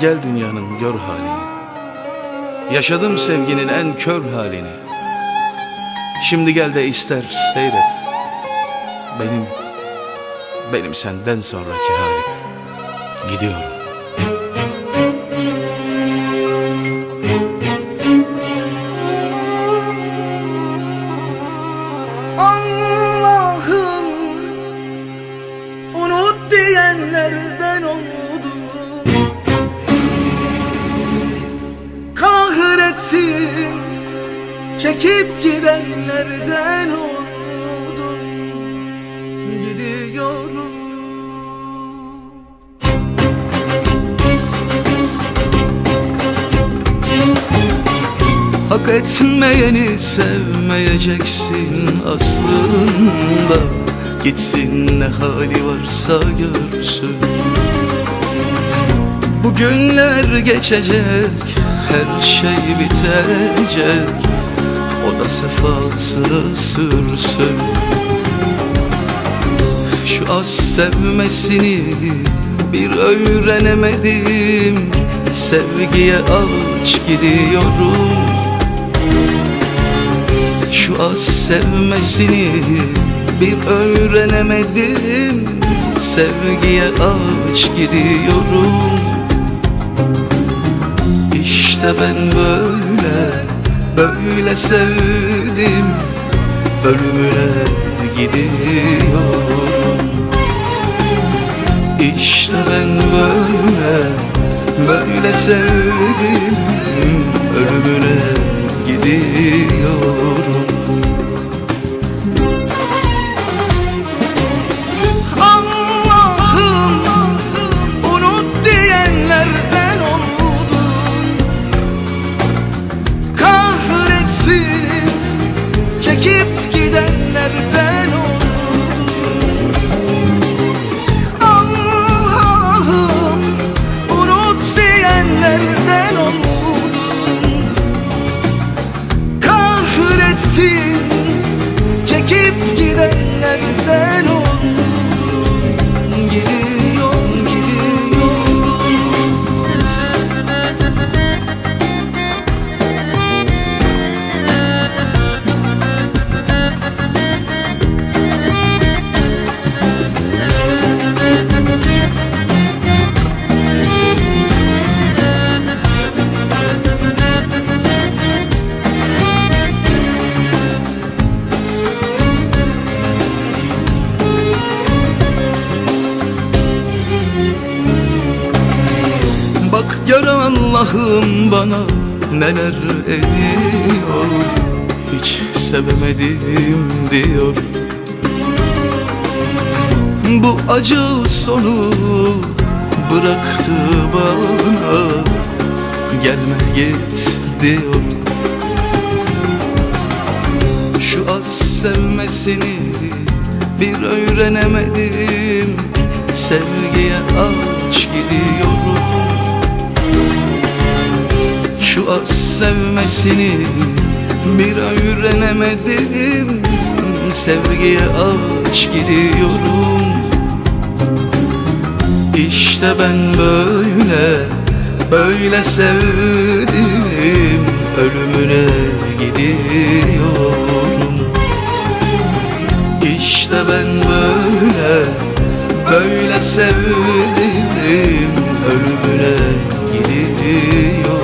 gel dünyanın gör halini. Yaşadım sevginin en kör halini. Şimdi gel de ister seyret. Benim, benim senden sonraki halim. Gidiyorum çekip gidenlerden oldum. Gidiyorum. Hak etmeyeni sevmeyeceksin aslında. Gitsin ne hali varsa görsün. Bu günler geçecek her şey bitecek sefasını sürsün. Şu az sevmesini bir öğrenemedim. Sevgiye aç gidiyorum. Şu az sevmesini bir öğrenemedim. Sevgiye aç gidiyorum. İşte ben böyle, böyle sevdim Ölümüne gidiyorum. İşte ben böyle, böyle sevdim Ölümüne gidiyorum gör Allah'ım bana neler ediyor? Hiç sevemedim diyor. Bu acı sonu bıraktı bana. Gelme git diyor. Şu az sevmesini bir öğrenemedim. Sevgiye aç gidiyorum Şu az sevmesini bir öğrenemedim Sevgiye aç gidiyorum. İşte ben böyle, böyle sevdim. Ölümüne gidiyorum. İşte ben böyle, böyle sevdim. Ölümüne gidiyorum